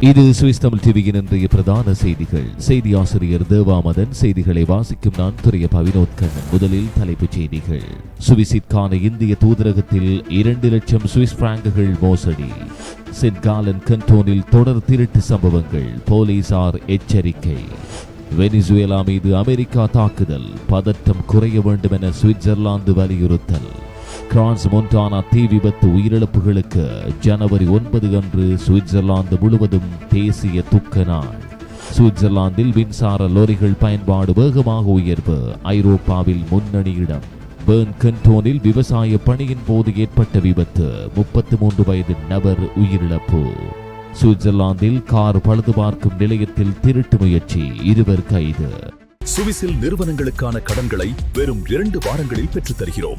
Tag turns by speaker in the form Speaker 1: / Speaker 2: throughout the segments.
Speaker 1: இது சுவிஸ் தமிழ் டிவியின் இன்றைய பிரதான செய்திகள். செய்தி ஆசிரியர் தேவாமதன் செய்திகளை வாசிக்கும் நான் துறைய பவினோத் கண்ணன். முதலில் தலைப்புச் செய்திகள். சுவிஸிற்கான இந்திய தூதரகத்தில் இரண்டு லட்சம் சுவிஸ் பிராங்குகள் மோசடி. சென்ட் காலன் கண்டோனில் தொடர் திருட்டு சம்பவங்கள். போலீசார் எச்சரிக்கை. வெனிசுவேலா மீது அமெரிக்கா தாக்குதல். பதற்றம் குறைய வேண்டும் என சுவிட்சர்லாந்து வலியுறுத்தல். கிரான்ஸ் மொன்டானா தீ விபத்து உயிரிழப்புகளுக்கு ஜனவரி ஒன்பது அன்று சுவிட்சர்லாந்து முழுவதும் தேசிய துக்க நாள். சுவிட்சர்லாந்தில் மின்சார லோரிகள் பயன்பாடு வேகமாக உயர்வு. ஐரோப்பாவில் முன்னணி இடம். பேர்ன் கண்டோனில் விவசாய பணியின் போது ஏற்பட்ட விபத்து. முப்பத்தி மூன்று வயது நபர் உயிரிழப்பு. சுவிட்சர்லாந்தில் கார் பழுது பார்க்கும் நிலையத்தில் திருட்டு முயற்சி. இருவர் கைது.
Speaker 2: சுவிசில் நிறுவனங்களுக்கான கடன்களை வெறும் இரண்டு வாரங்களில் பெற்றுத் தருகிறோம்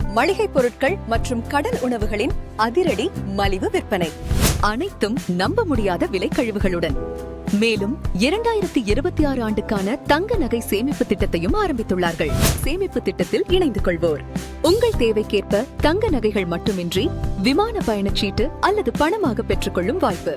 Speaker 3: மளிகை பொருட்கள் மற்றும் கடல் உணவுகளின் அதிரடி மலிவு விற்பனை. அனைத்தும் நம்ப முடியாத விலை கழிவுகளுடன். மேலும் இரண்டாயிரத்தி இருபத்தி ஆறு ஆண்டுக்கான தங்க நகை சேமிப்பு திட்டத்தையும் ஆரம்பித்துள்ளார்கள். சேமிப்பு திட்டத்தில் இணைந்து கொள்வோர். உங்கள் தேவைக்கேற்ப தங்க நகைகள் மட்டுமின்றி விமான பயணச்சீட்டு அல்லது பணமாக பெற்றுக்கொள்ளும் வாய்ப்பு.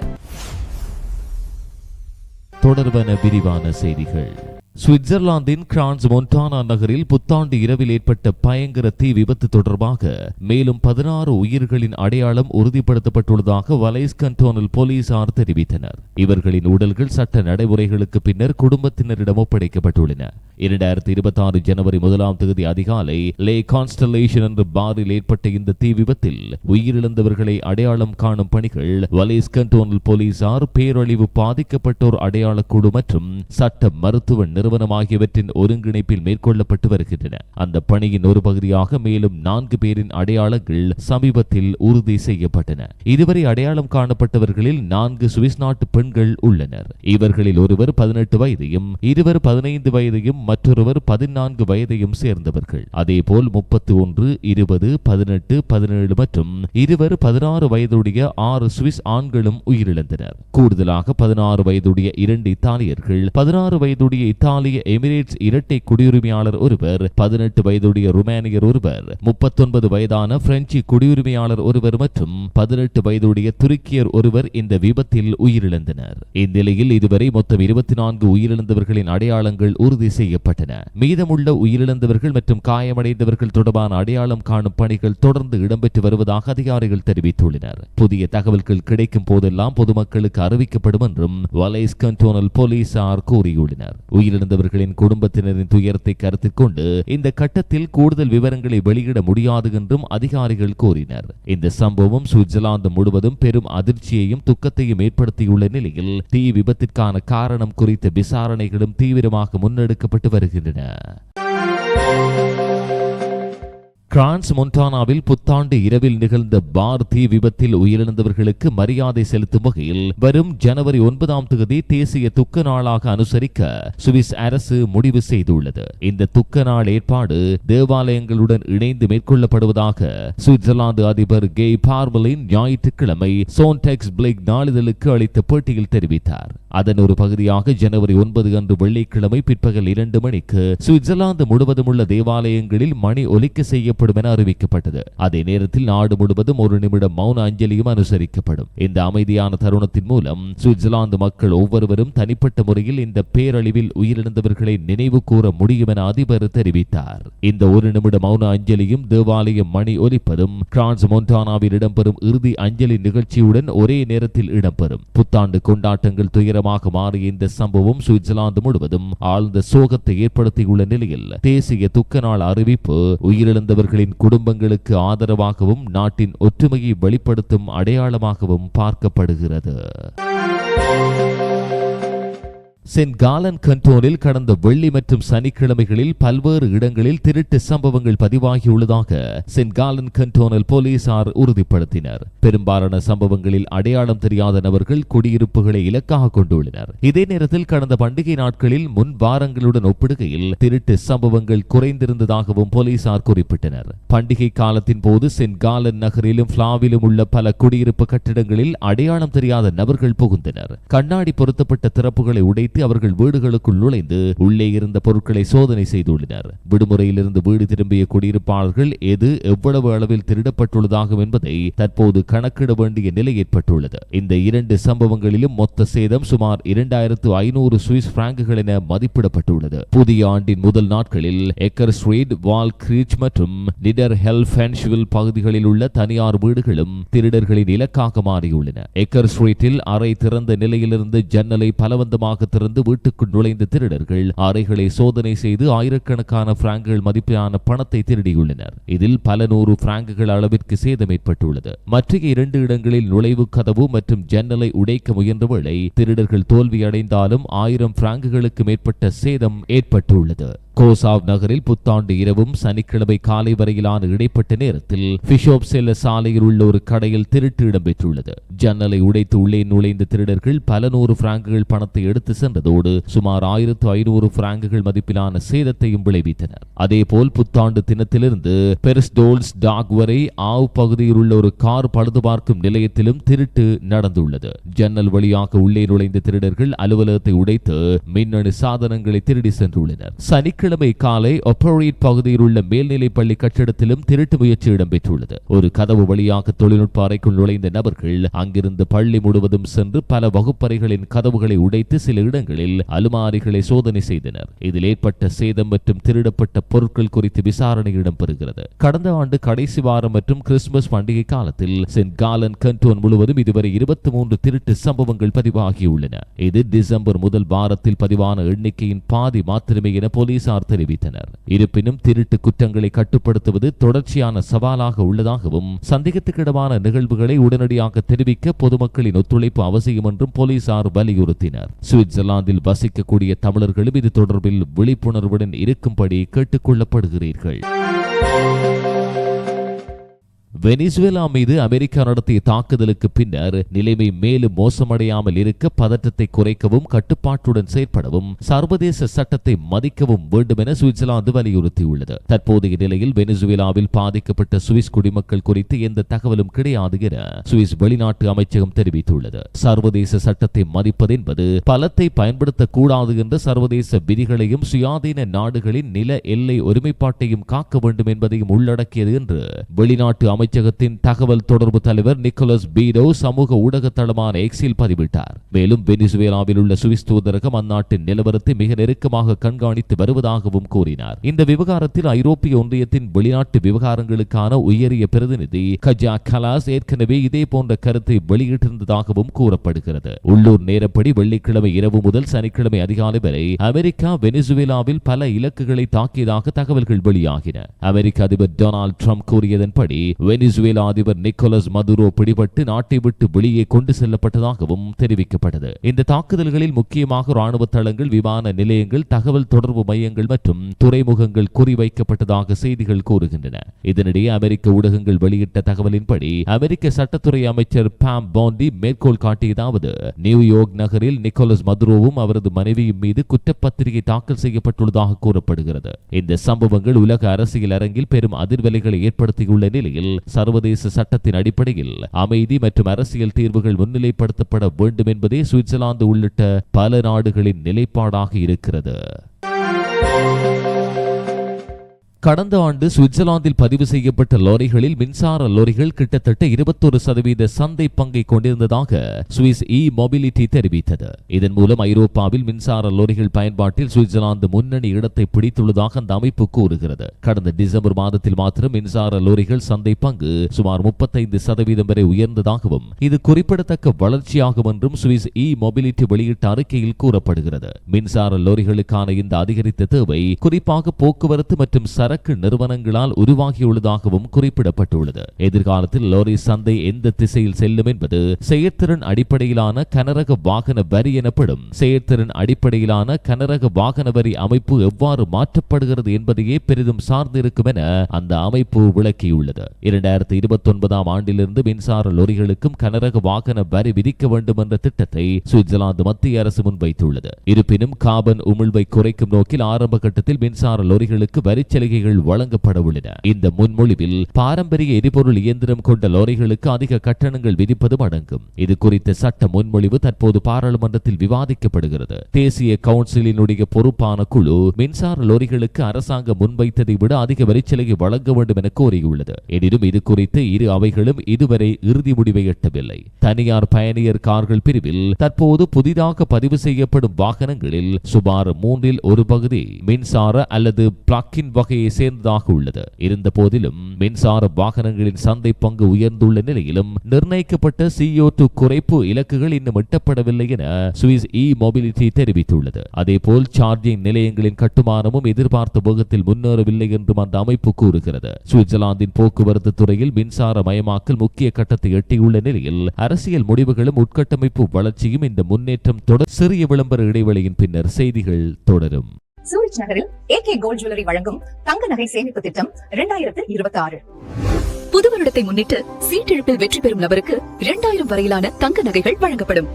Speaker 1: தொடர்பான விரிவான செய்திகள். சுவிட்சர்லாந்தின் கிரான்ஸ் மொன்டானா நகரில் புத்தாண்டு இரவில் ஏற்பட்ட பயங்கர தீ விபத்து தொடர்பாக மேலும் பதினாறு உயிர்களின் அடையாளம் உறுதிப்படுத்தப்பட்டுள்ளதாக வலைஸ் கண்டோனல் போலீசார் தெரிவித்தனர். இவர்களின் உடல்கள் சட்ட நடைமுறைகளுக்கு பின்னர் குடும்பத்தினரிடம் ஒப்படைக்கப்பட்டுள்ளன. இரண்டாயிரத்தி இருபத்தி ஆறு ஜனவரி முதலாம் தேதி அதிகாலை லே கான்ஸ்டலேஷன் என்ற பாரில் ஏற்பட்ட இந்த தீ விபத்தில் உயிரிழந்தவர்களை அடையாளம் காணும் பணிகள் வலைஸ் கண்டோனல் போலீசார் பேரழிவு பாதிக்கப்பட்டோர் அடையாளக்குழு மற்றும் சட்ட மருத்துவ நிறுவனம் ஆகியவற்றின் ஒருங்கிணைப்பில் மேற்கொள்ளப்பட்டு வருகின்றன. அந்த பணியின் ஒரு பகுதியாக மேலும் நான்கு பேரின் அடையாளங்கள் சமீபத்தில் உறுதி செய்யப்பட்டன. இதுவரை அடையாளம் காணப்பட்டவர்களில் நான்கு சுவிஸ் நாட்டு பெண்கள் உள்ளனர். இவர்களில் ஒருவர் பதினெட்டு வயதையும் இருவர் பதினைந்து வயதையும் மற்றொருவர் பதினான்கு வயதையும் சேர்ந்தவர்கள். அதேபோல் முப்பத்தி ஒன்று இருபது பதினெட்டு பதினேழு மற்றும் இருவர் பதினாறு வயதுடைய ஆறு சுவிஸ் ஆண்களும் உயிரிழந்தனர். கூடுதலாக பதினாறு வயதுடைய இரண்டு இத்தாலியர்கள் பதினாறு வயதுடைய இத்தாலிய இத்தாலிய எமிரேட்ஸ் இரட்டை குடியுரிமையாளர் ஒருவர் பதினெட்டு வயதுடைய ருமேனியர் ஒருவர் முப்பத்தொன்பது வயதான பிரெஞ்சு குடியுரிமையாளர் ஒருவர் மற்றும் பதினெட்டு வயதுடைய துருக்கியர் ஒருவர் இந்த விபத்தில் உயிரிழந்தனர். இந்நிலையில் இதுவரை மொத்தம் இருபத்தி நான்கு உயிரிழந்தவர்களின் அடையாளங்கள் உறுதி செய்யப்பட்டன. மீதமுள்ள உயிரிழந்தவர்கள் மற்றும் காயமடைந்தவர்கள் தொடர்பான அடையாளம் காணும் பணிகள் தொடர்ந்து இடம்பெற்று வருவதாக அதிகாரிகள் தெரிவித்துள்ளனர். புதிய தகவல்கள் கிடைக்கும் போதெல்லாம் பொதுமக்களுக்கு அறிவிக்கப்படும் என்றும் வலைஸ் கண்டோனல் போலீசார் கூறியுள்ளனர். உயிரிழந்த உயிரிழந்தவர்களின் குடும்பத்தினரின் துயரத்தை கருத்தில் கொண்டு இந்த கட்டத்தில் கூடுதல் விவரங்களை வெளியிட முடியாது என்றும் அதிகாரிகள் கூறினர். இந்த சம்பவம் சுவிட்சர்லாந்து முழுவதும் பெரும் அதிர்ச்சியையும் துக்கத்தையும் ஏற்படுத்தியுள்ள நிலையில் தீ விபத்திற்கான காரணம் குறித்த விசாரணைகளும் தீவிரமாக முன்னெடுக்கப்பட்டு வருகின்றன. பிரான்ஸ் மொன்டானாவில் புத்தாண்டு இரவில் நிகழ்ந்த பார் தீ விபத்தில் உயிரிழந்தவர்களுக்கு மரியாதை செலுத்தும் வகையில் வரும் ஜனவரி ஒன்பதாம் தேதி தேசிய துக்க நாளாக அனுசரிக்க சுவிஸ் அரசு முடிவு செய்துள்ளது. இந்த துக்க நாள் ஏற்பாடு தேவாலயங்களுடன் இணைந்து மேற்கொள்ளப்படுவதாக சுவிட்சர்லாந்து அதிபர் கே. பார்மலின் ஞாயிற்றுக்கிழமை சோன்டெக்ஸ் பிளேக் நாளிதழுக்கு அளித்த பேட்டியில் தெரிவித்தார். அதன் ஒரு பகுதியாக ஜனவரி ஒன்பது அன்று வெள்ளிக்கிழமை பிற்பகல் இரண்டு மணிக்கு சுவிட்சர்லாந்து முழுவதும் உள்ள தேவாலயங்களில் மணி ஒலிக்க செய்யப்படும் என அறிவிக்கப்பட்டது. அதே நேரத்தில் நாடு முழுவதும் ஒரு நிமிடம் மௌன அஞ்சலியும் அனுசரிக்கப்படும். இந்த அமைதியான தருணத்தின் மூலம் சுவிட்சர்லாந்து மக்கள் ஒவ்வொருவரும் தனிப்பட்ட முறையில் இந்த பேரழிவில் உயிரிழந்தவர்களை நினைவு கூற முடியும் என அதிபர் தெரிவித்தார். இந்த ஒரு நிமிட மௌன அஞ்சலியும் தேவாலயம் மணி ஒலிப்பதும் பிரான்ஸ் மொன்டானாவில் இடம்பெறும் இறுதி அஞ்சலி நிகழ்ச்சியுடன் ஒரே நேரத்தில் இடம்பெறும். புத்தாண்டு கொண்டாட்டங்கள் துயரம் அடையாளமாக மாறிய இந்த சம்பவம் சுவிட்சர்லாந்து முழுவதும் ஆழ்ந்த சோகத்தை ஏற்படுத்தியுள்ள நிலையில் தேசிய துக்க நாள் அறிவிப்பு உயிரிழந்தவர்களின் குடும்பங்களுக்கு ஆதரவாகவும் நாட்டின் ஒற்றுமையை வெளிப்படுத்தும் அடையாளமாகவும் பார்க்கப்படுகிறது. சென்ட் காலன் கண்டோனில் கடந்த வெள்ளி மற்றும் சனிக்கிழமைகளில் பல்வேறு இடங்களில் திருட்டு சம்பவங்கள் பதிவாகியுள்ளதாக சென்ட் காலன் கண்டோனல் போலீசார் உறுதிப்படுத்தினர். பெரும்பாலான சம்பவங்களில் அடையாளம் தெரியாத நபர்கள் குடியிருப்புகளை இலக்காக கொண்டுள்ளனர். இதே நேரத்தில் கடந்த பண்டிகை நாட்களில் முன் வாரங்களுடன் ஒப்பிடுகையில் திருட்டு சம்பவங்கள் குறைந்திருந்ததாகவும் போலீசார் குறிப்பிட்டனர். பண்டிகை காலத்தின் போது சென்ட் காலன் நகரிலும் பிளாவிலும் உள்ள பல குடியிருப்பு கட்டிடங்களில் அடையாளம் தெரியாத நபர்கள் புகுந்தனர். கண்ணாடி பொருத்தப்பட்ட திறப்புகளை உடைத்து அவர்கள் வீடுகளுக்குள் நுழைந்து உள்ளே இருந்த பொருட்களை சோதனை செய்துள்ளனர். விடுமுறையிலிருந்து வீடு திரும்பிய குடியிருப்பாளர்கள் எது எவ்வளவு அளவில் திருடப்பட்டுள்ளதாகும் என்பதை தற்போது கணக்கிட வேண்டிய நிலை ஏற்பட்டுள்ளது. இந்த இரண்டு சம்பவங்களிலும் மொத்த சேதம் சுமார் இரண்டாயிரத்து ஐநூறு சுவிஸ் பிராங்குகள் என மதிப்பிடப்பட்டுள்ளது. புதிய ஆண்டின் முதல் நாட்களில் எக்கர் ஸ்ட்ரீட் வால் கிரீச் மற்றும் நிடர் ஹெல் ஃபென்ஷுவில் பகுதிகளில் உள்ள தனியார் வீடுகளும் திருடர்களின் இலக்காக மாறியுள்ளன. எக்கர் ஸ்ட்ரீட்டில் அறை திறந்த நிலையிலிருந்து ஜன்னலை பலவந்தமாக திறந்து வீட்டுக்குள் நுழைந்த திருடர்கள் அறைகளை சோதனை செய்து ஆயிரக்கணக்கான பிராங்குகள் மதிப்பிலான பணத்தை திருடியுள்ளனர். இதில் பல நூறு பிராங்குகள் அளவிற்கு சேதம் ஏற்பட்டுள்ளது. மற்ற இரண்டு இடங்களில் நுழைவு கதவு மற்றும் ஜன்னலை உடைக்க முயன்ற வேளை திருடர்கள் தோல்வியடைந்தாலும் ஆயிரம் பிராங்குகளுக்கு மேற்பட்ட சேதம் ஏற்பட்டுள்ளது. கோசாவ் நகரில் புத்தாண்டு இரவும் சனிக்கிழமை காலை வரையிலான இடைப்பட்ட நேரத்தில் பிஷோப் செல்ல சாலையில் உள்ள ஒரு கடையில் திருட்டு இடம்பெற்றுள்ளது ஜன்னலை உடைத்து உள்ளே நுழைந்த திருடர்கள் பல நூறு பிராங்குகள் பணத்தை எடுத்து சென்றதோடு சுமார் ஆயிரத்து ஐநூறு பிராங்குகள் மதிப்பிலான சேதத்தையும் விளைவித்தனர். அதேபோல் புத்தாண்டு தினத்திலிருந்து பெரிஸ்டோல்ஸ் டாக் வரை ஆவ் பகுதியில் உள்ள ஒரு கார் பழுது பார்க்கும் நிலையத்திலும் திருட்டு நடந்துள்ளது. ஜன்னல் வழியாக உள்ளே நுழைந்த திருடர்கள் அலுவலகத்தை உடைத்து மின்னணு சாதனங்களை திருடி சென்றுள்ளனர். சனிக்கிழமை காலை ஒப்பரேட் பகுதியில் உள்ள மேல்நிலைப் பள்ளி கட்டிடத்திலும் திருட்டு முயற்சி இடம்பெற்றுள்ளது. ஒரு கதவு வழியாக தொழில்நுட்ப அறைக்குள் நுழைந்த நபர்கள் அங்கிருந்து பள்ளி முழுவதும் சென்று பல வகுப்பறைகளின் கதவுகளை உடைத்து சில இடங்களில் அலுமாரிகளை சோதனை செய்தனர். இதில் ஏற்பட்ட சேதம் மற்றும் திருடப்பட்ட பொருட்கள் குறித்து விசாரணை இடம்பெறுகிறது. கடந்த ஆண்டு கடைசி வாரம் மற்றும் கிறிஸ்துமஸ் பண்டிகை காலத்தில் சென்ட் காலன் கண்டோன் முழுவதும் இதுவரை இருபத்தி மூன்று திருட்டு சம்பவங்கள் பதிவாகியுள்ளன. இது டிசம்பர் முதல் வாரத்தில் பதிவான எண்ணிக்கையின் பாதி மாத்திரமே என போலீசார் தெரிவித்தனர். இருப்பினும் திருட்டு குற்றங்களை கட்டுப்படுத்துவது தொடர்ச்சியான சவாலாக உள்ளதாகவும் சந்தேகத்துக்கிடமான நிகழ்வுகளை உடனடியாக தெரிவிக்க பொதுமக்களின் ஒத்துழைப்பு அவசியம் என்றும் போலீசார் வலியுறுத்தினர். சுவிட்சர்லாந்தில் வசிக்கக்கூடிய தமிழர்களும் இது தொடர்பில் விழிப்புணர்வுடன் இருக்கும்படி கேட்டுக் வெனிசுவேலா மீது அமெரிக்கா நடத்திய தாக்குதலுக்கு பின்னர் நிலைமை மேலும் மோசமடையாமல் இருக்க பதற்றத்தை குறைக்கவும் கட்டுப்பாட்டுடன் செயற்படவும் சர்வதேச சட்டத்தை மதிக்கவும் வேண்டும் என சுவிட்சர்லாந்து வலியுறுத்தியுள்ளது. தற்போதைய நிலையில் வெனிசுவேலாவில் பாதிக்கப்பட்ட சுவிஸ் குடிமக்கள் குறித்து எந்த தகவலும் கிடையாது என சுவிஸ் வெளிநாட்டு அமைச்சகம் தெரிவித்துள்ளது. சர்வதேச சட்டத்தை மதிப்பது என்பது பலத்தை பயன்படுத்தக்கூடாது என்ற சர்வதேச விதிகளையும் சுயாதீன நாடுகளின் நில எல்லை ஒருமைப்பாட்டையும் காக்க வேண்டும் என்பதையும் உள்ளடக்கியது என்று வெளிநாட்டு அமைச்சகத்தின் தகவல் தொடர்பு தலைவர் நிக்கோலஸ் பீடோ சமூக ஊடக தளமான எக்ஸில் பதிவிட்டார். மேலும் வெனிசுவேலாவில் உள்ள சுவிஸ் தூதரகம் அந்நாட்டின் நிலவரத்தை மிக நெருக்கமாக கண்காணித்து வருவதாகவும் கூறினார். இந்த விவகாரத்தில் ஐரோப்பிய ஒன்றியத்தின் வெளிநாட்டு விவகாரங்களுக்கான உயரிய பிரதிநிதி கஜா கலாஸ் ஏற்கனவே இதே போன்ற கருத்தை வெளியிட்டிருந்ததாகவும் கூறப்படுகிறது. உள்ளூர் நேரப்படி வெள்ளிக்கிழமை இரவு முதல் சனிக்கிழமை அதிகாலை வரை அமெரிக்கா வெனிசுவேலாவில் பல இலக்குகளை தாக்கியதாக தகவல்கள் வெளியாகின. அமெரிக்க அதிபர் டொனால்டு ட்ரம்ப் கூறியதன்படி வெனிசுவேலா அதிபர் நிக்கோலஸ் மதுரோ பிடிபட்டு நாட்டை விட்டு வெளியே கொண்டு செல்லப்பட்டதாகவும் தெரிவிக்கப்பட்டது. இந்த தாக்குதல்களில் முக்கியமாக ராணுவ தளங்கள் விமான நிலையங்கள் தகவல் தொடர்பு மையங்கள் மற்றும் துறைமுகங்கள் குறிவைக்கப்பட்டதாக செய்திகள் கூறுகின்றன. இதனிடையே அமெரிக்க ஊடகங்கள் வெளியிட்ட தகவலின்படி அமெரிக்க சட்டத்துறை அமைச்சர் பாம் பாண்டி மேற்கோள் காட்டியதாவது நியூயார்க் நகரில் நிக்கோலஸ் மதுரோவும் அவரது மனைவியும் மீது குற்றப்பத்திரிகை தாக்கல் செய்யப்பட்டுள்ளதாக கூறப்படுகிறது. இந்த சம்பவங்கள் உலக அரசியல் அரங்கில் பெரும் அதிர்வலைகளை ஏற்படுத்தியுள்ள நிலையில் சர்வதேச சட்டத்தின் அடிப்படையில் அமைதி மற்றும் அரசியல் தீர்வுகள் முன்னிலைப்படுத்தப்பட வேண்டும் என்பதே சுவிட்சர்லாந்து உள்ளிட்ட பல நாடுகளின் நிலைப்பாடாக இருக்கிறது. கடந்த ஆண்டு சுவிட்சர்லாந்தில் பதிவு செய்யப்பட்ட லாரிகளில் மின்சார லாரிகள் கிட்டத்தட்ட இருபத்தொரு சதவீத சந்தை பங்கை கொண்டிருந்ததாக சுவிஸ் இ மொபிலிட்டி தெரிவித்தது. இதன் மூலம் ஐரோப்பாவில் மின்சார லாரிகள் பயன்பாட்டில் சுவிட்சர்லாந்து முன்னணி இடத்தை பிடித்துள்ளதாக அந்த அமைப்பு கூறுகிறது. கடந்த டிசம்பர் மாதத்தில் மாத்திரம் மின்சார லாரிகள் சந்தை பங்கு சுமார் முப்பத்தைந்து சதவீதம் வரை உயர்ந்ததாகவும் இது குறிப்பிடத்தக்க வளர்ச்சியாகும் என்றும் சுவிஸ் இ மொபிலிட்டி வெளியிட்ட அறிக்கையில் கூறப்படுகிறது. மின்சார லாரிகளுக்கான இந்த அதிகரித்த தேவை குறிப்பாக போக்குவரத்து மற்றும் சரக்கு நிறுவனங்களால் உருவாகியுள்ளதாகவும் குறிப்பிடப்பட்டுள்ளது. எதிர்காலத்தில் லோரி சந்தை எந்த திசையில் செல்லும் என்பது செயற்திறன் அடிப்படையிலான கனரக வாகன வரி எனப்படும். செயற்திறன் அடிப்படையிலான கனரக வாகன வரி அமைப்பு எவ்வாறு மாற்றப்படுகிறது என்பதையே பெரிதும் சார்ந்திருக்கும் என அந்த அமைப்பு விளக்கியுள்ளது. இரண்டாயிரத்தி இருபத்தி ஒன்பதாம் ஆண்டிலிருந்து மின்சார லொரிகளுக்கும் கனரக வாகன வரி விதிக்க வேண்டும் என்ற திட்டத்தை சுவிட்சர்லாந்து மத்திய அரசு முன்வைத்துள்ளது. இருப்பினும் காபன் உமிழ்வை குறைக்கும் நோக்கில் ஆரம்ப கட்டத்தில் மின்சார லொரிகளுக்கு வரிச்சலுகைகள் வழங்கப்பட உள்ளன. இந்த முன்மொழிவில் பாரம்பரிய எரிபொருள் இயந்திரம் கொண்ட லாரிகளுக்கு அதிக கட்டணங்கள் விதிப்பதும் அடங்கும். இது குறித்த சட்ட முன்மொழிவு தற்போது பாராளுமன்றத்தில் விவாதிக்கப்படுகிறது. தேசிய கவுன்சிலினுடைய பொறுப்பான குழு மின்சார லோரிகளுக்கு அரசாங்கம் முன்வைத்ததை விட அதிக வரிச்சலுகை வழங்க வேண்டும் என கோரியுள்ளது. எனினும் இது குறித்து இரு அவைகளும் இதுவரை இறுதி முடிவை எட்டவில்லை. தனியார் பயணியர் கார்கள் பிரிவில் தற்போது புதிதாக பதிவு செய்யப்படும் வாகனங்களில் சுமார் மூன்றில் ஒரு பகுதி மின்சார அல்லது பிளாக்கின் வகையை சேர்ந்ததாக உள்ளது. இருந்த போதிலும் மின்சார வாகனங்களின் சந்தை பங்கு உயர்ந்துள்ள நிலையிலும் நிர்ணயிக்கப்பட்ட CO2 டூ குறைப்பு இலக்குகள் இன்னும் எட்டப்படவில்லை என சுவிஸ் இ மொபிலிட்டி தெரிவித்துள்ளது. அதேபோல் சார்ஜிங் நிலையங்களின் கட்டுமானமும் எதிர்பார்த்த வேகத்தில் முன்னேறவில்லை என்றும் அந்த அமைப்பு கூறுகிறது. சுவிட்சர்லாந்தின் போக்குவரத்து துறையில் மின்சார மயமாக்கல் முக்கிய கட்டத்தை எட்டியுள்ள நிலையில் அரசியல் முடிவுகளும் உட்கட்டமைப்பு வளர்ச்சியும் இந்த முன்னேற்றம் தொடர் சிறிய விளம்பர இடைவெளியின் பின்னர் செய்திகள் தொடரும்.
Speaker 3: சூரிச் நகரில் ஏகே கோல்ட் ஜுவல்லரி வழங்கும் தங்க நகை சேமிப்பு திட்டம் இரண்டாயிரத்து இருபத்தி ஆறு புது வருடத்தை முன்னிட்டு சீட்டிழப்பில் வெற்றி பெறும் நபருக்கு இரண்டாயிரம் வரையிலான தங்க நகைகள் வழங்கப்படும்.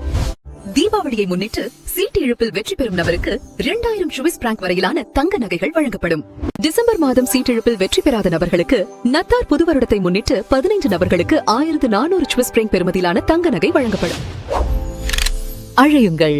Speaker 3: தீபாவளியை முன்னிட்டு சீட்டு இழுப்பில் வெற்றி பெறும் நபருக்கு இரண்டாயிரம் சுவிஸ் பிராங்க் வரையிலான தங்க நகைகள் வழங்கப்படும். டிசம்பர் மாதம் சீட்டிழப்பில் வெற்றி பெறாத நபர்களுக்கு நத்தார் புது வருடத்தை முன்னிட்டு பதினைந்து நபர்களுக்கு ஆயிரத்து நானூறு சுவிஸ் பிராங்க் பெறுமதியிலான தங்க நகை வழங்கப்படும். அழையுங்கள்.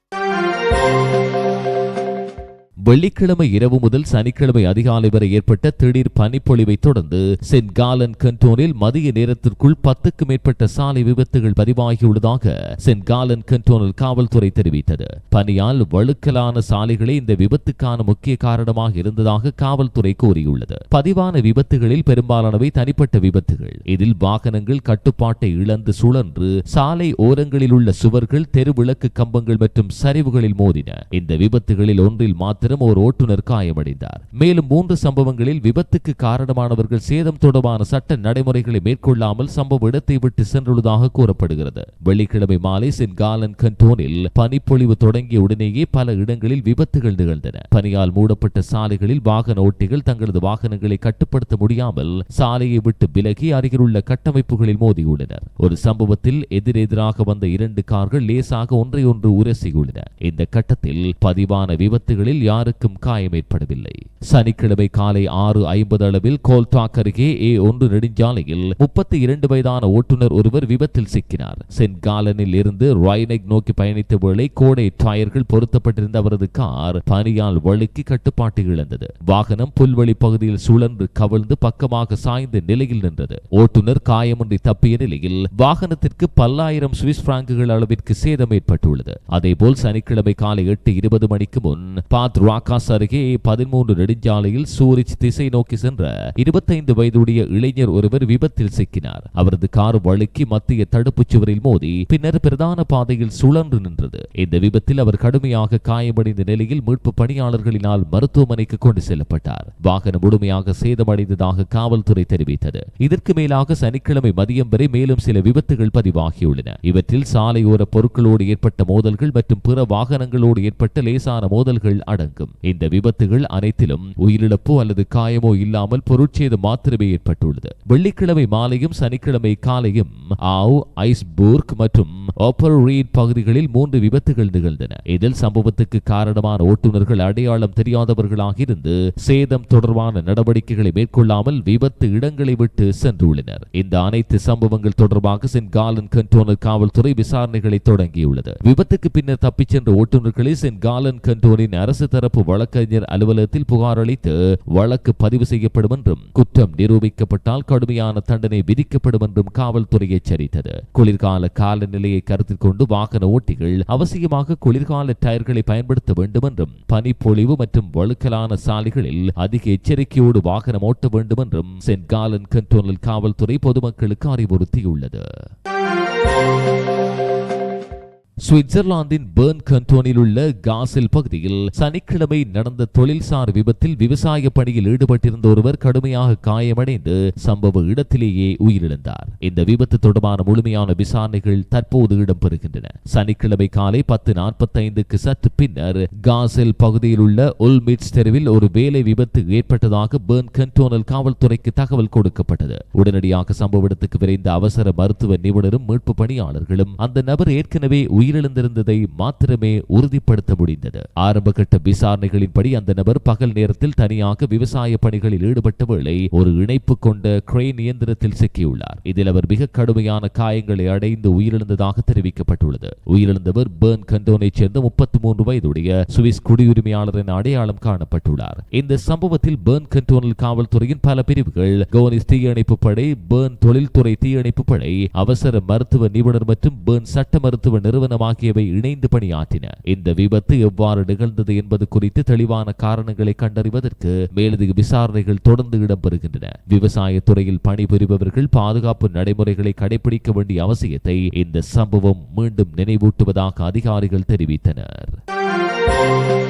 Speaker 1: வெள்ளிக்கிழமை இரவு முதல் சனிக்கிழமை அதிகாலை வரை ஏற்பட்ட திடீர் பனிப்பொழிவை தொடர்ந்து சென்ட் காலன் கண்டோனில் மதிய நேரத்திற்குள் பத்துக்கு மேற்பட்ட சாலை விபத்துகள் பதிவாகியுள்ளதாக சென்ட் காலன் கண்டோனல் காவல்துறை தெரிவித்தது. பனியால் வழுக்கலான சாலைகளே இந்த விபத்துக்கான முக்கிய காரணமாக இருந்ததாக காவல்துறை கூறியுள்ளது. பதிவான விபத்துகளில் பெரும்பாலானவை தனிப்பட்ட விபத்துகள். இதில் வாகனங்கள் கட்டுப்பாட்டை இழந்து சுழன்று சாலை ஓரங்களில் உள்ள சுவர்கள் தெருவிளக்கு கம்பங்கள் மற்றும் சரிவுகளில் மோதின. இந்த விபத்துகளில் ஒன்றில் மாத்திரம் ஒரு ஓட்டுநர் காயமடைந்தார். மேலும் மூன்று சம்பவங்களில் விபத்துக்கு காரணமானவர்கள் சேதம் தொடர்பான சட்ட நடைமுறைகளை மேற்கொள்ளாமல் சம்பவ இடத்தை விட்டு சென்றுள்ளதாக கூறப்படுகிறது. வெள்ளிக்கிழமை மாலை சென்ட் காலன் கண்டோனில் பனிப்பொழிவு தொடங்கிய உடனேயே பல இடங்களில் விபத்துகள் நிகழ்ந்தன. பனியால் மூடப்பட்ட சாலைகளில் வாகன ஓட்டிகள் தங்களது வாகனங்களை கட்டுப்படுத்த முடியாமல் சாலையை விட்டு விலகி அருகிலுள்ள கட்டமைப்புகளில் மோதியுள்ளனர். ஒரு சம்பவத்தில் எதிரெதிராக வந்த இரண்டு கார்கள் லேசாக ஒன்றை ஒன்று உரசியுள்ளன. இந்த கட்டத்தில் பதிவான விபத்துகளில் யாருக்கும் காயம் ஏற்படவில்லை. சனிக்கிழமை காலை ஆறு ஐம்பது அளவில் கோல்டாக் அருகே ஏ ஒன்று நெடுஞ்சாலையில் முப்பத்தி இரண்டு வயதான ஓட்டுநர் ஒருவர் விபத்தில் சிக்கினார். சென்ட் காலனில் இருந்து ராய்னெக் நோக்கி பயணித்த வேளை கோடை டயர்கள் பொருத்தப்பட்டிருந்த அவரது கார் பனியால் வழுக்கி கட்டுப்பாட்டு இழந்தது. வாகனம் புல்வெளி பகுதியில் சுழன்று கவிழ்ந்து பக்கமாக சாய்ந்த நிலையில் நின்றது. ஓட்டுநர் காயமின்றி தப்பிய நிலையில் வாகனத்திற்கு பல்லாயிரம் சுவிஸ் பிராங்குகள் அளவிற்கு சேதம் ஏற்பட்டுள்ளது. அதேபோல் சனிக்கிழமை காலை எட்டு இருபது மணிக்கு முன் பாத் ராக்காஸ் அருகே பதிமூன்று நெடுஞ்சாலையில் சூரிச் திசை நோக்கி சென்ற இருபத்தைந்து வயதுடைய இளைஞர் ஒருவர் விபத்தில் சிக்கினார். அவரது கார் வழுக்கி மத்திய தடுப்புச் சுவரில் மோதி பின்னர் பிரதான பாதையில் சுழன்று நின்றது. இந்த விபத்தில் அவர் கடுமையாக காயமடைந்த நிலையில் மீட்பு பணியாளர்களினால் மருத்துவமனைக்கு கொண்டு செல்லப்பட்டார். வாகனம் முழுமையாக சேதமடைந்ததாக காவல்துறை தெரிவித்தது. இதற்கு மேலாக சனிக்கிழமை மதியம் வரை மேலும் சில விபத்துகள் பதிவாகியுள்ளன. இவற்றில் சாலையோர பொருட்களோடு ஏற்பட்ட மோதல்கள் மற்றும் பிற வாகனங்களோடு ஏற்பட்ட லேசான மோதல்கள் அடங்கும். அடங்கும் இந்த விபத்துகள் அனைத்திலும் உயிரிழப்போ அல்லது காயமோ இல்லாமல் பொருட்சேதம் மாத்திரமே ஏற்பட்டுள்ளது. வெள்ளிக்கிழமை மாலையும் சனிக்கிழமை காலையும் ஆவ் ஐஸ்பூர்க் மற்றும் ஓப்பர் ரீட் பகுதிகளில் மூன்று விபத்துகள் நிகழ்ந்தன. இதில் சம்பவத்துக்கு காரணமான ஓட்டுநர்கள் அடையாளம் தெரியாதவர்களாக இருந்து சேதம் தொடர்பான நடவடிக்கைகளை மேற்கொள்ளாமல் விபத்து இடங்களை விட்டு சென்றுள்ளனர். இந்த அனைத்து சம்பவங்கள் தொடர்பாக சென்ட் காலன் கண்டோனர் காவல்துறை விசாரணைகளை தொடங்கியுள்ளது. விபத்துக்கு பின்னர் தப்பிச் சென்ற ஓட்டுநர்களை சென்ட் காலன் கண்டோனின் அரசு தரப்பு வழக்கறிஞர் அலுவலகத்தில் புகார் அளித்து வழக்கு பதிவு செய்யப்படும் என்றும் குற்றம் நிரூபிக்கப்பட்டால் கடுமையான தண்டனை விதிக்கப்படும் என்றும் காவல்துறை எச்சரித்தது. குளிர்கால காலநிலையை கருத்தில் கொண்டு வாகன ஓட்டிகள் அவசியமாக குளிர்கால டயர்களை பயன்படுத்த வேண்டும் என்றும் பனிப்பொழிவு மற்றும் வழுக்கலான சாலைகளில் அதிக எச்சரிக்கையோடு வாகனம் ஓட்ட வேண்டும் என்றும் சென்ட் காலன் கண்டோனல் காவல்துறை பொதுமக்களுக்கு அறிவுறுத்தியுள்ளது. சுவிட்சர்லாந்தின் பேர்ன் கண்டோனில் உள்ள காசில் பகுதியில் சனிக்கிழமை நடந்த தொழில்சார் விபத்தில் விவசாய பணியில் ஈடுபட்டிருந்த ஒருவர் கடுமையாக காயமடைந்து சம்பவ இடத்திலேயே உயிரிழந்தார். இந்த விபத்து தொடர்பான முழுமையான விசாரணைகள் தற்போது இடம்பெறுகின்றன. சனிக்கிழமை காலை பத்து நாற்பத்தைந்துக்கு சற்று பின்னர் காசில் பகுதியில் உள்ள உல்மிட்ஸ் தெருவில் ஒரு வேலை விபத்து ஏற்பட்டதாக பேர்ன் கண்டோனல் காவல்துறைக்கு தகவல் கொடுக்கப்பட்டது. உடனடியாக சம்பவ இடத்துக்கு விரைந்த அவசர மருத்துவ நிபுணரும் மீட்பு பணியாளர்களும் அந்த நபர் ஏற்கனவே உயிர் உயிரிழந்திருந்ததை மாத்திரமே உறுதிப்படுத்த முடிந்தது. ஆரம்பகட்ட விசாரணைகளின்படி அந்த நபர் பகல் நேரத்தில் தனியாக விவசாய பணிகளில் ஈடுபட்ட வேளை ஒரு இணைப்பு கொண்ட கிரெயின் இயந்திரத்தில் சிக்கியுள்ளார். இதில் அவர் மிக கடுமையான காயங்களை அடைந்து உயிரிழந்ததாக தெரிவிக்கப்பட்டுள்ளது. உயிரிழந்தவர் பேர்ன் கண்டோனைச் சேர்ந்த முப்பத்தி மூன்று வயதுடைய சுவிஸ் குடியுரிமையாளரின் அடையாளம் காணப்பட்டுள்ளார். இந்த சம்பவத்தில் பேர்ன் கண்டோனல் காவல்துறையின் பல பிரிவுகள் கோனிஸ் தீயணைப்பு படை பேர்ன் தொழில்துறை தீயணைப்பு படை அவசர மருத்துவ நிபுணர் மற்றும் பேர்ன் சட்ட மருத்துவ நிறுவனம் ஆகியவை இணைந்து பணியாற்றின இந்த விபத்து எவ்வாறு நிகழ்ந்தது என்பது குறித்து தெளிவான காரணங்களை கண்டறிவதற்கு மேலதிக விசாரணைகள் தொடர்ந்து இடம்பெறுகின்றன. விவசாய துறையில் பணிபுரிபவர்கள் பாதுகாப்பு நடைமுறைகளை கடைபிடிக்க வேண்டிய அவசியத்தை இந்த சம்பவம் மீண்டும் நினைவூட்டுவதாக அதிகாரிகள் தெரிவித்தனர்.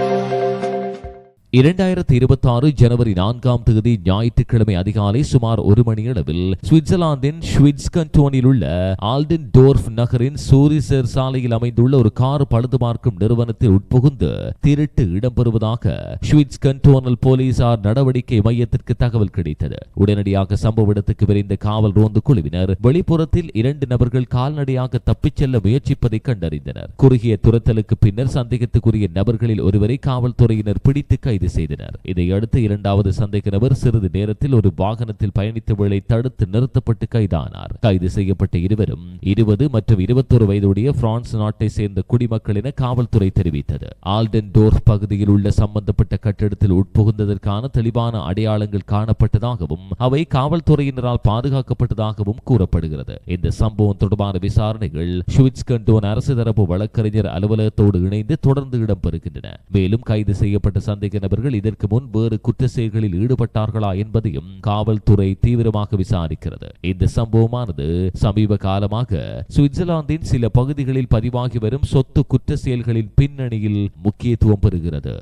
Speaker 1: இரண்டாயிரத்தி இருபத்தி ஆறு ஜனவரி நான்காம் தேதி ஞாயிற்றுக்கிழமை அதிகாலை சுமார் ஒரு மணி அளவில் சுவிட்சர்லாந்தின் ஸ்விட்ஸ்கன்டோனில் உள்ள ஆல்டன் டோர்ஃப் நகரின் சூரிசர் சாலையில் அமைந்துள்ள ஒரு கார் பழுது பார்க்கும் நிறுவனத்தில் உட்புகுந்து திருட்டு இடம்பெறுவதாக ஸ்விட்ஸ்கன்டோனல் போலீசார் நடவடிக்கை மையத்திற்கு தகவல் கிடைத்தது. உடனடியாக சம்பவ இடத்துக்கு விரைந்த காவல் ரோந்து குழுவினர் வெளிப்புறத்தில் இரண்டு நபர்கள் கால்நடையாக தப்பிச் செல்ல முயற்சிப்பதை கண்டறிந்தனர். குறுகிய துரத்தலுக்கு பின்னர் சந்தேகத்துக்குரிய நபர்களில் ஒருவரை காவல்துறையினர் பிடித்து கைது கைது செய்தனர். இதையடுத்து இரண்டாவது சந்தேக நபர் சிறிது நேரத்தில் ஒரு வாகனத்தில் பயணித்த வேளை தடுத்து நிறுத்தப்பட்டு கைதானார். கைது செய்யப்பட்ட இருவரும் இருபது மற்றும் இருபத்தொரு வயதுடைய பிரான்ஸ் நாட்டை சேர்ந்த குடிமக்கள் என காவல்துறை தெரிவித்தது. ஆல்டன் டோர்ஃப் பகுதியில் உள்ள சம்பந்தப்பட்ட கட்டிடத்தில் உட்புகுந்ததற்கான தெளிவான அடையாளங்கள் காணப்பட்டதாகவும் அவை காவல்துறையினரால் பாதுகாக்கப்பட்டதாகவும் கூறப்படுகிறது. இந்த சம்பவம் தொடர்பான விசாரணைகள் ஷுவிட்ஸ் கண்டோன் அரசு தரப்பு வழக்கறிஞர் அலுவலகத்தோடு இணைந்து தொடர்ந்து இடம்பெறுகின்றன. மேலும் கைது செய்யப்பட்ட சந்தேக நபர்கள் இதற்கு முன் வேறு குற்ற செயல்களில் ஈடுபட்டார்களா என்பதையும் காவல்துறை தீவிரமாக விசாரிக்கிறது. இந்த சம்பவமானது சமீப காலமாக சுவிட்சர்லாந்தின் சில பகுதிகளில் பதிவாகி வரும் சொத்து குற்ற செயல்களின் பின்னணியில் முக்கியத்துவம் பெறுகிறது.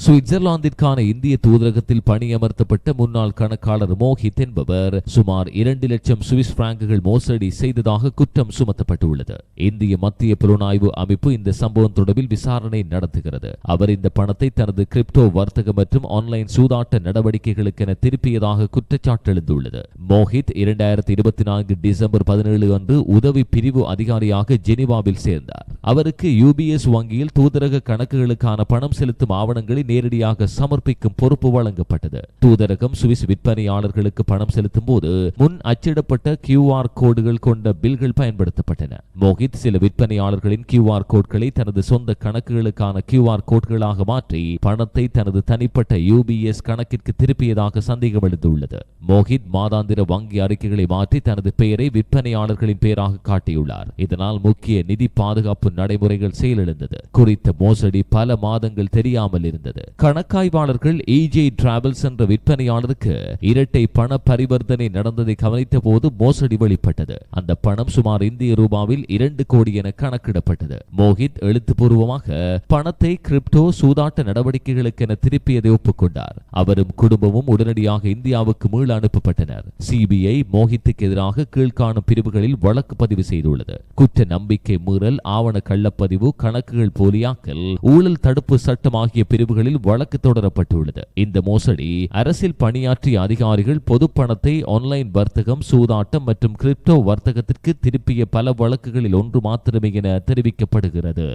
Speaker 1: சுவிட்சர்லாந்திற்கான இந்திய தூதரகத்தில் பணியமர்த்தப்பட்ட முன்னாள் கணக்காளர் மோஹித் என்பவர் சுமார் இரண்டு லட்சம் சுவிஸ் பிராங்குகள் மோசடி செய்ததாக குற்றம் சுமத்தப்பட்டுள்ளது. இந்திய மத்திய புலனாய்வு அமைப்பு இந்த சம்பவம் தொடர்பில் விசாரணை நடத்துகிறது. அவர் இந்த பணத்தை தனது கிரிப்டோ வர்த்தக மற்றும் ஆன்லைன் சூதாட்ட நடவடிக்கைகளுக்கென திருப்பியதாக குற்றச்சாட்டு எழுந்துள்ளது மோஹித் இரண்டாயிரத்தி இருபத்தி நான்கு டிசம்பர் பதினேழு அன்று உதவி பிரிவு அதிகாரியாக ஜெனிவாவில் சேர்ந்தார். அவருக்கு யூபிஎஸ் வங்கியில் தூதரக கணக்குகளுக்கான பணம் செலுத்தும் ஆவணங்களை நேரடியாக சமர்ப்பிக்கும் பொறுப்பு வழங்கப்பட்டது. தூதரகம் சுவிஸ் விற்பனையாளர்களுக்கு பணம் செலுத்தும் போது முன் அச்சிடப்பட்ட கியூஆர் கோடுகள் கொண்ட பில்கள் பயன்படுத்தப்பட்டன. மோஹித் சில விற்பனையாளர்களின் கியூஆர் கோட்களை தனது சொந்த கணக்குகளுக்கான கியூஆர் கோட்களாக மாற்றி பணத்தை தனது தனிப்பட்ட யூபிஎஸ் கணக்கிற்கு திருப்பியதாக சந்தேகம் எழுந்துள்ளது. மோஹித் மாதாந்திர வங்கி அறிக்கைகளை மாற்றி தனது பெயரை விற்பனையாளர்களின் பெயராக காட்டியுள்ளார். இதனால் முக்கிய நிதி பாதுகாப்பு நடைமுறைகள் செயலிழந்தது. குறித்த மோசடி பல மாதங்கள் தெரியாமல் இருந்தது. தெரிவிக்கப்பட்டுள்ளது கணக்காய்வாளர்கள் ஏஜே டிராவல்ஸ் என்ற விற்பனையாளருக்கு இரட்டை பண பரிவர்த்தனை நடந்ததை கவனித்த போது மோசடி வெளிப்பட்டது. அந்த பணம் சுமார் இந்திய ரூபாவில் இரண்டு கோடி என கணக்கிடப்பட்டது. மோஹித் எழுத்துப்பூர்வமாக பணத்தை கிரிப்டோ சூதாட்ட நடவடிக்கைகளுக்கென திருப்பியதை ஒப்புக்கொண்டார். அவரும் குடும்பமும் உடனடியாக இந்தியாவுக்கு மீள அனுப்பப்பட்டனர். சிபிஐ மோஹித்துக்கு எதிராக கீழ்காணும் பிரிவுகளில் வழக்கு பதிவு செய்துள்ளது. குற்ற நம்பிக்கை மீறல் ஆவண கள்ளப்பதிவு கணக்குகள் போலியாக்கல் ஊழல் தடுப்பு சட்டம் ஆகிய பிரிவுகள் பிரிவுகளில் வழக்கு தொடரப்பட்டுள்ளது. இந்த மோசடி அரசில் பணியாற்றிய அதிகாரிகள் பொது பணத்தை ஆன்லைன் வர்த்தகம் சூதாட்டம் மற்றும் கிரிப்டோ வர்த்தகத்திற்கு திருப்பிய பல வழக்குகளில் ஒன்று மாத்திரமே என தெரிவிக்கப்படுகிறது.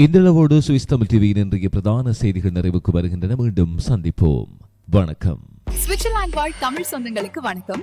Speaker 1: இந்தளவோடு சுவிஸ் தமிழ் டிவியின் இன்றைய பிரதான செய்திகள் நிறைவுக்கு வருகின்றன. மீண்டும் சந்திப்போம். வணக்கம்.
Speaker 4: சுவிட்சர்லாந்து வாழ் தமிழ் சொந்தங்களுக்கு வணக்கம்.